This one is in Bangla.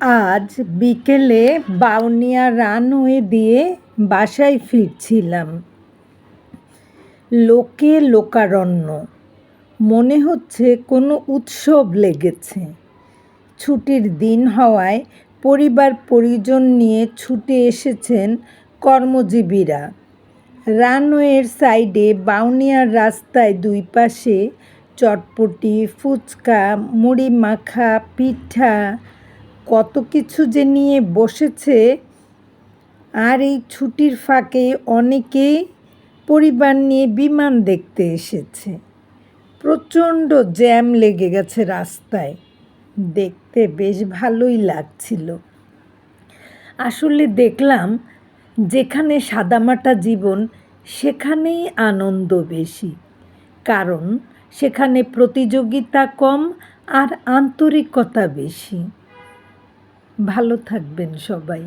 আজ বিকেলে বাউনিয়া রানওয়ে দিয়ে বাসায় ফিরছিলাম। লোকে লোকারণ্য, মনে হচ্ছে কোনো উৎসব লেগেছে। ছুটির দিন হওয়ায় পরিবার পরিজন নিয়ে ছুটে এসেছেন কর্মজীবীরা। রানওয়ের সাইডে বাউনিয়ার রাস্তায় দুই পাশে চটপটি, ফুচকা, মুড়ি মাখা, পিঠা কত কিছু যে নিয়ে বসেছে আর এই ছুটির ফাঁকে অনেকেই পরিবার নিয়ে বিমান দেখতে এসেছে। প্রচণ্ড জ্যাম লেগে গেছে রাস্তায়। দেখতে বেশ ভালোই লাগছিল। আসলে দেখলাম যেখানে সাদামাটা জীবন, সেখানেই আনন্দ বেশি। কারণ সেখানে প্রতিযোগিতা কম আর আন্তরিকতা বেশি। ভালো থাকবেন সবাই।